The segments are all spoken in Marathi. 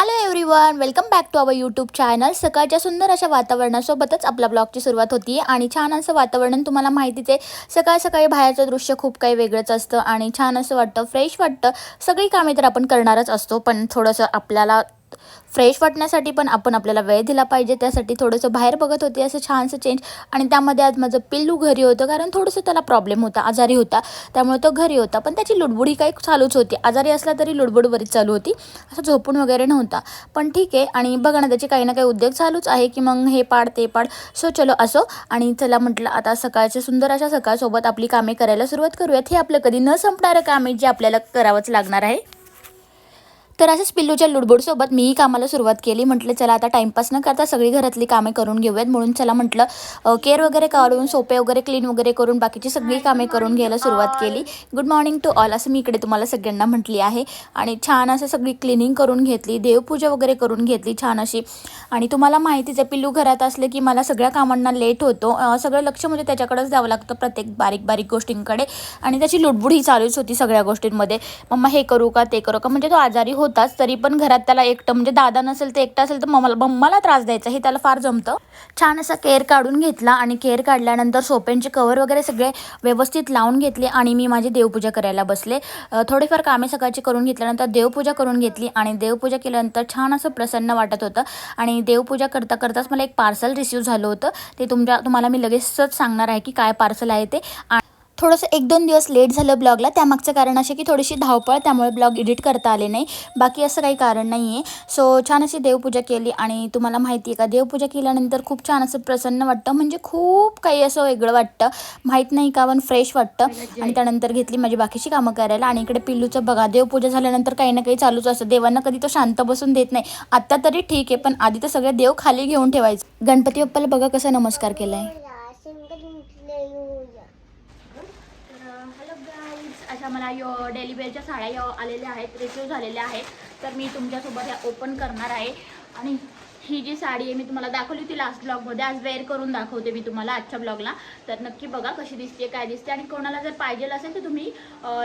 Hello everyone welcome back to our YouTube channel सकाळच्या सुंदर अशा वातावरणासोबतच आपल्या ब्लॉगची सुरुवात होती आणि छान असं वातावरण तुम्हाला माहितीच आहे. सकाळ सकाळी बाहेरचं दृश्य खूप काही वेगळंच असतं आणि छान असं वाटतं फ्रेश वाटतं. सगळी कामे तर आपण करणारच असतो पण थोडंसं आपल्याला फ्रेश वाटण्यासाठी पण आपण आपल्याला वेळ दिला पाहिजे. त्यासाठी थोडंसं बाहेर बघत होते असं छानसं चेंज आणि त्यामध्ये आज माझं पिल्लू घरी होतं कारण थोडंसं त्याला प्रॉब्लेम होता आजारी होता. त्यामुळे तो घरी होता. पण त्याची लुडबुड ही काही चालूच होती. आजारी असला तरी लुडबुड बरीच चालू होती. असं झोपून वगैरे नव्हता. पण ठीक आहे. आणि बघा ना त्याचे काही ना काही उद्योग चालूच आहे की मग हे पाड ते पाड. सो चलो असो. आणि चला म्हटलं आता सकाळच्या सुंदर अशा सकाळसोबत आपली कामे करायला सुरुवात करूयात. हे आपलं कधी न संपणारं काम आहे जे आपल्याला करावंच लागणार आहे. तर असंच पिल्लूच्या लुडबुडसोबत मीही कामाला सुरुवात केली. म्हटलं चला आता टाईमपास न करता सगळी घरातली कामे करून घेऊयात. म्हणून चला म्हटलं केअर वगैरे काढून सोपे वगैरे क्लीन वगैरे करून बाकीची सगळी कामे करून घ्यायला सुरुवात केली. गुड मॉर्निंग टू ऑल असं मी इकडे तुम्हाला सगळ्यांना म्हटली आहे. आणि छान असं सगळी क्लिनिंग करून घेतली देवपूजा वगैरे करून घेतली छान अशी. आणि तुम्हाला माहितीच आहे पिल्लू घरात असले की मला सगळ्या कामांना लेट होतो. सगळं लक्ष म्हणजे त्याच्याकडेच द्यावं लागतं प्रत्येक बारीक बारीक गोष्टींकडे. आणि त्याची लुडबुड ही चालूच होती सगळ्या गोष्टींमध्ये. मम्मा हे करू का ते करू का? म्हणजे तो आजारी होताच तरी पण घरात त्याला एकटं म्हणजे दादा नसेल तर एकटा असेल तर मम्माला मम्माला त्रास द्यायचा हे त्याला फार जमतं. छान असा केअर काढून घेतला आणि केअर काढल्यानंतर सोप्यांचे कवर वगैरे सगळे व्यवस्थित लावून घेतले आणि मी माझी देवपूजा करायला बसले. थोडेफार थोडीफार कामे सकाळची करून घेतल्यानंतर देवपूजा करून घेतली आणि देवपूजा केल्यानंतर छान असं प्रसन्न वाटत होतं. आणि देवपूजा करता करताच मला एक पार्सल रिसीव झालं होतं. ते तुमच्या तुम्हाला मी लगेचच सांगणार आहे की काय पार्सल आहे ते. आणि थोडंसं एक दोन दिवस लेट झालं ब्लॉगला. त्यामागचं कारण असे की थोडीशी धावपळ त्यामुळे ब्लॉग एडिट करता आले नाही. बाकी असं काही कारण नाही आहे सो छान अशी देवपूजा केली आणि तुम्हाला माहिती आहे का देवपूजा केल्यानंतर खूप छान असं प्रसन्न वाटतं. म्हणजे खूप काही असं वेगळं वाटतं. माहीत नाही का पण फ्रेश वाटतं. आणि त्यानंतर घेतली माझी बाकीची कामं करायला आणि इकडे पिल्लूचं बघा देवपूजा झाल्यानंतर काही ना काही चालूच असतं. देवांना कधी तो शांत बसून देत नाही. आत्ता तरी ठीक आहे पण आधी तर सगळे देव खाली घेऊन ठेवायचं. गणपती बाप्पाला बघा कसा नमस्कार केलाय. आहे गाईज अशा मला यो डेली वेअरच्या साड्या आलेल्या आहेत रिसिव्ह झालेल्या आहेत. तर मी तुमच्यासोबत या ओपन करणार आहे. आणि ही जी साडी आहे मी तुम्हाला दाखवली होती लास्ट ब्लॉगमध्ये आज वेअर करून दाखवते मी तुम्हाला आजच्या ब्लॉगला तर नक्की बघा कशी दिसते काय दिसते आणि कोणाला जर पाहिजे असेल तर तुम्ही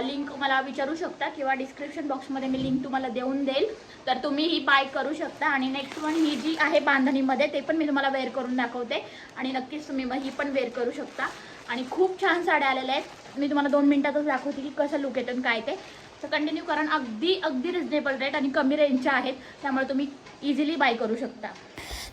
लिंक मला विचारू शकता किंवा डिस्क्रिप्शन बॉक्समध्ये मी लिंक तुम्हाला देऊन देईल. तर तुम्ही ही बाय करू शकता. आणि नेक्स्ट वन ही जी आहे बांधणीमध्ये ते पण मी तुम्हाला वेअर करून दाखवते. आणि नक्कीच तुम्ही मग ही पण वेअर करू शकता. आणि खूप छान साड्या आलेल्या आहेत. मी तुम्हाला दोन मिनिटातच दाखवते की कसं लुक येतं काय ते. तर कंटिन्यू कारण अगदी अगदी रिजनेबल रेट आणि कमी रेंजच्या आहेत. त्यामुळे तुम्ही इझिली बाय करू शकता.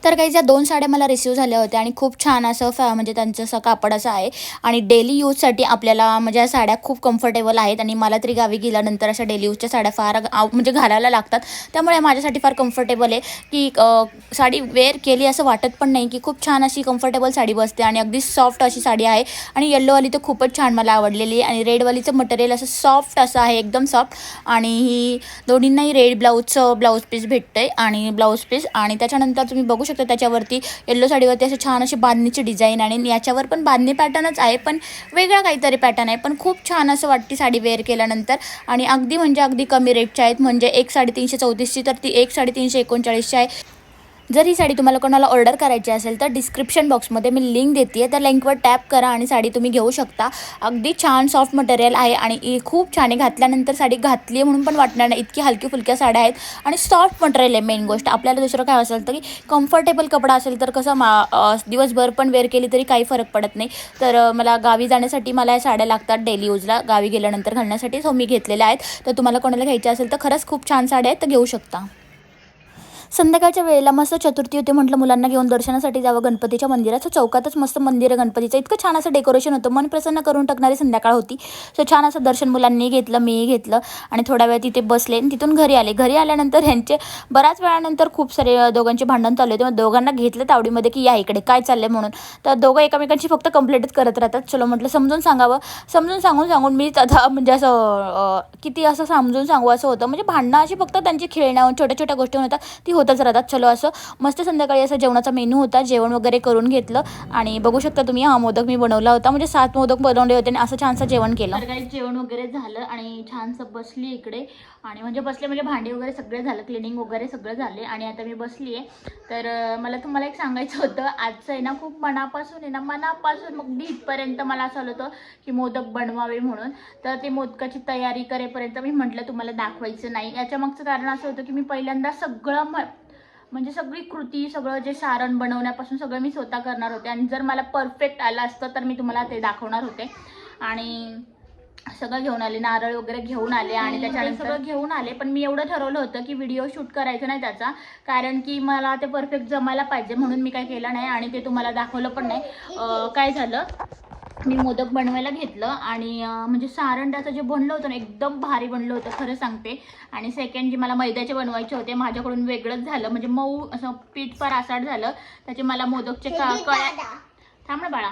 तर काही ज्या दोन साड्या मला रिसीव झाल्या होत्या आणि खूप छान असं फॅ म्हणजे त्यांचं असं कापड असं आहे. आणि डेली यूजसाठी आपल्याला म्हणजे या साड्या खूप कम्फर्टेबल आहेत आणि मला तरी गावी गेल्यानंतर अशा डेली यूजच्या साड्या फार म्हणजे घालायला लागतात. त्यामुळे माझ्यासाठी फार कम्फर्टेबल आहे की साडी वेअर केली असं वाटत पण नाही की खूप छान अशी कम्फर्टेबल साडी बसते आणि अगदी सॉफ्ट अशी साडी आहे. आणि येल्लोवाली तर खूपच छान मला आवडलेली आहे. आणि रेडवालीचं मटेरियल असं सॉफ्ट असं आहे एकदम सॉफ्ट आणि ही दोन्हींनाही रेड ब्लाऊजचं ब्लाऊज पीस भेटतं आहे आणि ब्लाऊज पीस आणि त्याच्यानंतर तुम्ही बघू शकता त्याच्यावरती येल्लो साडीवरती असे छान अशी बांधणीची डिझाईन आणि याच्यावर पण बांधणी पॅटर्नच आहे पण वेगळा काहीतरी पॅटर्न आहे. पण खूप छान असं वाटते साडी वेअर केल्यानंतर. आणि अगदी म्हणजे अगदी कमी रेटच्या आहेत. म्हणजे एक साडेतीनशे चौतीसची तर ती एक साडेतीनशे एकोणचाळीसची आहे. जर ही साडी तुम्हाला कोणाला ऑर्डर करायची असेल तर डिस्क्रिप्शन बॉक्समध्ये मी लिंक देते आहे त्या लिंकवर टॅप करा आणि साडी तुम्ही घेऊ शकता. अगदी छान सॉफ्ट मटेरियल आहे आणि खूप छान आहे. घातल्यानंतर साडी घातली आहे म्हणून पण वाटणार नाही. इतकी हलकी फुलक्या साड्या आहेत आणि सॉफ्ट मटेरियल आहे मेन गोष्ट. आपल्याला दुसरं काय असेल तर की कम्फर्टेबल कपडा असेल तर कसं मा दिवसभर पण वेअर केली तरी काही फरक पडत नाही. तर मला गावी जाण्यासाठी मला या साड्या लागतात डेली यूजला गावी गेल्यानंतर घालण्यासाठी सो मी घेतलेल्या आहेत. तर तुम्हाला कोणाला घ्यायच्या असेल तर खरंच खूप छान साड्या आहेत तर घेऊ शकता. संध्याकाळच्या वेळेला मस्त चतुर्थी होती म्हटलं मुलांना घेऊन दर्शनासाठी जावं. गणपतीच्या मंदिरात. सो चौकातच मस्त मंदिर आहे गणपतीचं. इतकं छान असं डेकोरेशन होतं. मन प्रसन्न करून टाकणारी संध्याकाळ होती. सो छान असं दर्शन मुलांनी घेतलं मीही घेतलं. आणि थोड्या वेळ तिथे बसले आणि तिथून घरी आले. घरी आल्यानंतर ह्यांचे बऱ्याच वेळानंतर खूप सारे दोघांचे भांडण चालू होते. मग दोघांना घेतलं तावडीमध्ये की या इकडे काय चाललंय म्हणून. तर दोघं एकमेकांची फक्त कंप्लेंटच करत राहतात. चलो म्हटलं समजून सांगावं. समजून सांगून सांगून मी आता म्हणजे असं किती असं समजून सांगू असं होतं. म्हणजे भांडणं अशी फक्त त्यांची खेळण्या छोट्या छोट्या गोष्टी होतात. ती होतच राहतात चलो असं मस्त संध्याकाळी असं जेवणाचा मेनू होता जेवण वगैरे करून घेतलं. आणि बघू शकता तुम्ही हा मोदक मी बनवला होता. म्हणजे सात मोदक बनवले होते आणि असं छानसं जेवण केलं. तर काही जेवण वगैरे झालं आणि छानसं बसली इकडे. आणि म्हणजे बसले म्हणजे भांडी वगैरे सगळे झालं क्लिनिंग वगैरे सगळं झाले. आणि आता मी बसली आहे तर मला तुम्हाला एक सांगायचं होतं. आजचं आहे ना खूप मनापासून आहे ना मनापासून मग इथपर्यंत मला असं आलं होतं की मोदक बनवावे म्हणून. तर ते मोदकाची तयारी करेपर्यंत मी म्हटलं तुम्हाला दाखवायचं नाही. याच्या मागचं कारण असं होतं की मी पहिल्यांदा सगळं म म्हणजे सगळी कृती सगळं जे सारण बनवण्यापासून सगळं मी स्वतः करणार होते. आणि जर मला परफेक्ट आलं असतं तर मी तुम्हाला ते दाखवणार होते. आणि सगळं घेऊन आले नारळ वगैरे घेऊन आले आणि त्याच्यानंतर सगळं घेऊन आले. पण मी एवढं ठरवलं होतं की व्हिडिओ शूट करायचा नाही त्याचा. कारण की मला ते परफेक्ट जमायला पाहिजे म्हणून मी काय केलं नाही आणि ते तुम्हाला दाखवलं पण नाही. काय झालं? मी मोदक बनवायला घेतलं आणि म्हणजे सारण त्याचं जे बनलं होतं ना एकदम भारी बनलं होतं खरं सांगते. आणि सेकंड जे मला मैद्याचे बनवायचे होते माझ्याकडून वेगळंच झालं. म्हणजे मऊ असं पीठ फार आसाड झालं. त्याचे मला मोदकचे क- कळ्या थांब ना बाळा.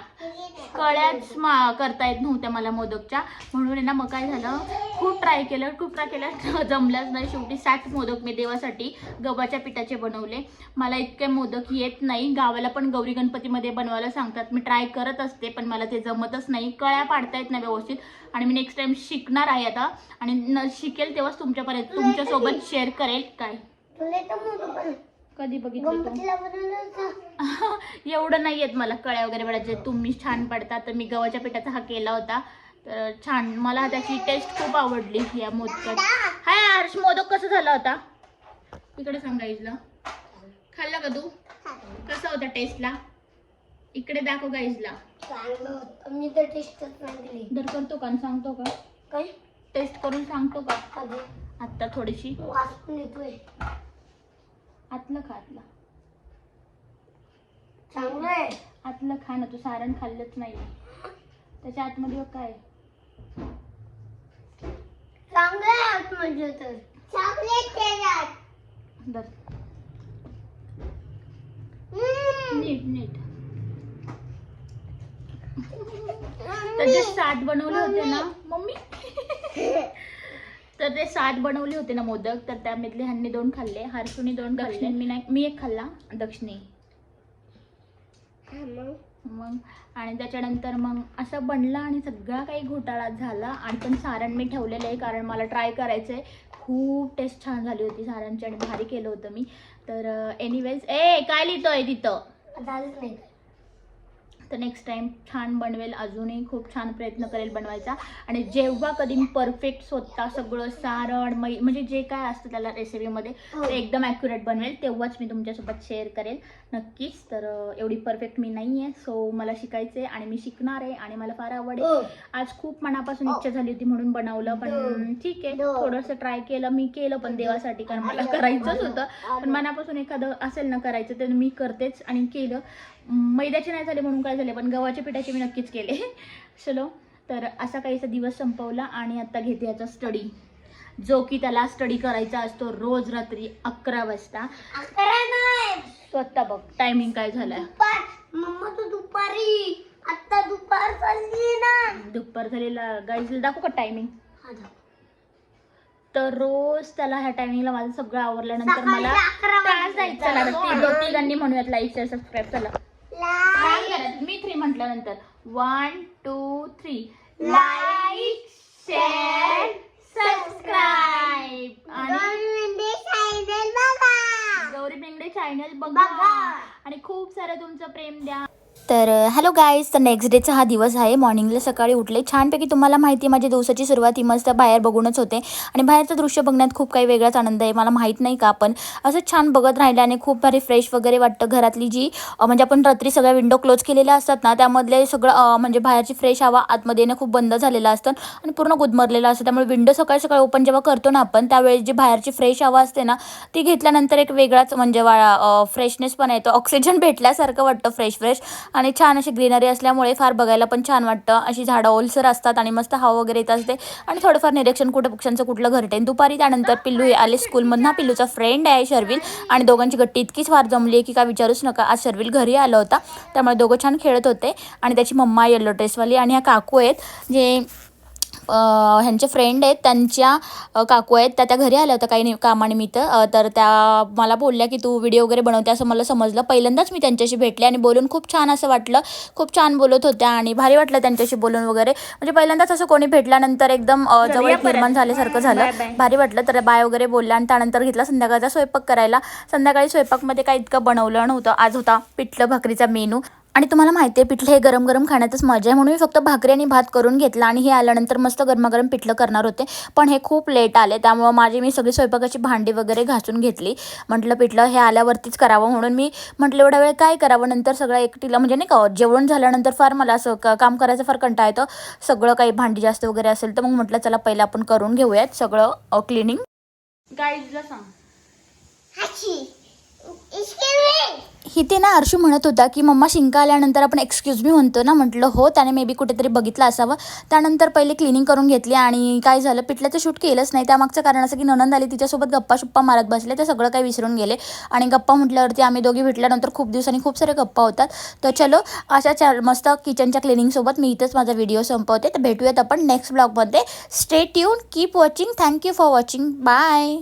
कळ्याच मा करता येत नव्हत्या मला मोदकच्या. म्हणून आहे ना मग काय झालं? खूप ट्राय केलं खूप ट्राय केलं. जमल्याच नाही. शेवटी सात मोदक मी देवासाठी गव्हाच्या पिठाचे बनवले. मला इतके मोदक येत नाही. गावाला पण गौरी गणपतीमध्ये बनवायला सांगतात. मी ट्राय करत असते पण मला ते जमतच नाही. कळ्या पाडता येत नाही व्यवस्थित. आणि मी नेक्स्ट टाइम शिकणार आहे आता. आणि न शिकेल तेव्हाच तुमच्यापर्यंत तुमच्यासोबत शेअर करेल काय. कधी बघितलं एवढं नाही येत मला कळ्या वगैरे पडायचे तुम्ही छान पडता. तर मी गव्हाच्या पिठाचा हा केला होता. तर छान. मला त्याची टेस्ट खूप आवडली या मोदकात हाय हर्ष मोदक कसं झाला होता? इकडे सांगायचं खाल्ला का तू? कसा होता टेस्टला इकडे दाखव गाईजला. मी तर टेस्टच नाही दिली दर करतो का सांगतो का? काय? टेस्ट करून सांगतो का? आत्ता थोडीशी. आतलं खा आतलं. चांगलं आहे आतलं खा ना तू सारण खाल्लंच नाही त्याच्या आतमध्ये बघ काय चांगलं आहे आतमध्ये तर. चॉकलेट त्याच्यात. नीट नीट. जे सात बनवले होते ना मम्मी. तर ते सात बनवले होते ना मोदक तर त्यामधले ह्यांनी दोन खाल्ले हर्षूनी दोन खाल्ले मी नाही मी एक खाल्ला दक्षिणी. मग. मग आणि त्याच्यानंतर मग असं बनलं आणि सगळा काही घोटाळा झाला. आणि पण सारण मी ठेवलेलं आहे कारण मला ट्राय करायचं आहे खूप टेस्ट छान झाली होती सारांची आणि भारी केलं होतं मी. तर एनिवेज ए काय लिहितोय तिथं? झालंच नाही तर नेक्स्ट टाइम छान बनवेल. अजूनही खूप छान प्रयत्न करेल बनवायचा. आणि जेव्हा कधी परफेक्ट स्वतः सगळं सारण मै म्हणजे जे काय असतं त्याला रेसिपीमध्ये हो. ते एकदम ॲक्युरेट बनवेल. तेव्हाच मी तुमच्यासोबत शेअर करेल. नक्कीच. तर एवढी परफेक्ट मी नाही आहे सो मला शिकायचं आहे आणि मी शिकणार आहे आणि मला फार आवड हो. आज खूप मनापासून इच्छा झाली होती म्हणून बनवलं पण हो. ठीक आहे. थोडंसं ट्राय केलं मी केलं पण देवासाठी कारण मला करायचंच होतं. पण मनापासून एखादं असेल ना करायचं तर मी करतेच आणि केलं. मैद्याचे नाही झाले म्हणून काय झाले पण गव्हाच्या पिठाचे मी नक्कीच केले. चलो तर असा काहीसा दिवस संपवला आणि आता घेते याचा स्टडी जो की त्याला स्टडी करायचा असतो रोज रात्री अकरा वाजता. स्वतः बघ टायमिंग काय झालाय. दुपार मम्मा तू दुपारी आता दुपार चालली ना. दुपार झालेला गाईजला दाखवू का टायमिंग हा. तर रोज त्याला ह्या टायमिंगला माझं सगळं आवरल्यानंतर मला अकरा क्लास जायचं चला ती दोन तिघांनी म्हणूयात लाईक शेअर सबस्क्राईब चला. करत? मी थ्री म्हटल्यानंतर one two three like share subscribe आणि गौरी बेंगडे चॅनल बघा बघा. आणि खूप सारं तुमचं प्रेम द्या तर हॅलो गाईज तर नेक्स्ट डेचा हा दिवस आहे. मॉर्निंगला सकाळी उठले. छानपैकी तुम्हाला माहिती आहे माझ्या दिवसाची सुरुवात ही मस्त बाहेर बघूनच होते. आणि बाहेरचं दृश्य बघण्यात खूप काही वेगळाच आनंद आहे. मला माहीत नाही का आपण. असं छान बघत राहिल्याने खूप भारी फ्रेश वगैरे वाटतं. घरातली जी म्हणजे आपण रात्री सगळ्या विंडो क्लोज केलेल्या असतात ना त्यामधले सगळं म्हणजे बाहेरची फ्रेश हवा आतमध्ये येणं खूप बंद झालेलं असतं. आणि पूर्ण गुदमरलेलं असतं. त्यामुळे विंडो सकाळी सकाळी ओपन जेव्हा करतो ना आपण त्यावेळेस जी बाहेरची फ्रेश हवा असते ना ती घेतल्यानंतर एक वेगळाच म्हणजे वा फ्रेशनेस पण येतो. ऑक्सिजन भेटल्यासारखं वाटतं फ्रेश फ्रेश आणि छान अशी ग्रीनरी असल्यामुळे फार बघायला पण छान वाटतं. अशी झाडं ओलसर असतात आणि मस्त हवा वगैरे येत असते. आणि थोडंफार निरीक्षण कुठं पक्ष्यांचं कुठलं घरटेन. दुपारी त्यानंतर पिल्लू हे आले स्कूलमधून. हा पिल्लूचा फ्रेंड आहे शर्विल आणि दोघांची गट्टी इतकीच फार जमली आहे की काय विचारूच नका. आज शर्विल घरी आला होता. त्यामुळे दोघं छान खेळत होते. आणि त्याची मम्मा येलो ड्रेसवाली आणि ह्या काकू आहेत. जे ह्यांचे फ्रेंड आहेत त्यांच्या काकू आहेत त्या त्या घरी आल्या होत्या काही कामानिमित्त. तर त्या मला बोलल्या की तू व्हिडिओ वगैरे बनवते असं मला समजलं. पहिल्यांदाच मी त्यांच्याशी भेटले आणि बोलून खूप छान असं वाटलं. खूप छान बोलत होत्या आणि भारी वाटलं त्यांच्याशी बोलून वगैरे. म्हणजे पहिल्यांदाच असं कोणी भेटल्यानंतर एकदम जवळ. निर्माण झाल्यासारखं झालं. भारी वाटलं. तर बाय वगैरे बोलल्या आणि त्यानंतर घेतला संध्याकाळचा स्वयंपाक करायला. संध्याकाळी स्वयंपाकमध्ये काही इतकं बनवलं नव्हतं. आज होता पिठलं भाकरीचा मेनू. आणि तुम्हाला माहिती आहे पिठलं हे गरम गरम खाण्यातच मजा आहे. म्हणून मी फक्त भाकरी आणि भात करून घेतला आणि हे आल्यानंतर मस्त गरमागरम पिठलं करणार होते. पण हे खूप लेट आले त्यामुळं माझी मी सगळी स्वयंपाकाची भांडी वगैरे घासून घेतली. म्हटलं पिठलं हे आल्यावरतीच करावं. म्हणून मी म्हटलं एवढा वेळ काय करावं? नंतर सगळं एकटीला म्हणजे नाही का जेवण झाल्यानंतर फार मला असं क- काम करायचं फार कंटाळा येतं. सगळं काही भांडी जास्त वगैरे असेल तर मग म्हटलं चला पहिलं आपण करून घेऊयात सगळं क्लिनिंग गाईजला सांग. इथे ना अर्शू म्हणत होता की मम्मा शिंका आल्यानंतर आपण एक्सक्यूज मी म्हणतो ना म्हटलं हो त्याने मे बी कुठेतरी बघितलं असावं. त्यानंतर पहिले क्लिनिंग करून घेतली आणि काय झालं पिठल्याचं शूट केलंच नाही. त्यामागचं कारण असं की ननंद आली तिच्यासोबत गप्पा शुप्पा मारत बसले ते सगळं काही विसरून गेले. आणि गप्पा म्हटल्यावरती आम्ही दोघी भेटल्यानंतर खूप दिवसांनी खूप सारे गप्पा होतात. तर चलो अशा चार मस्त किचनच्या क्लिनिंगसोबत मी इथंच माझा व्हिडिओ संपवते. तर भेटूयात आपण नेक्स्ट ब्लॉगमध्ये stay tune keep watching thank you for watching bye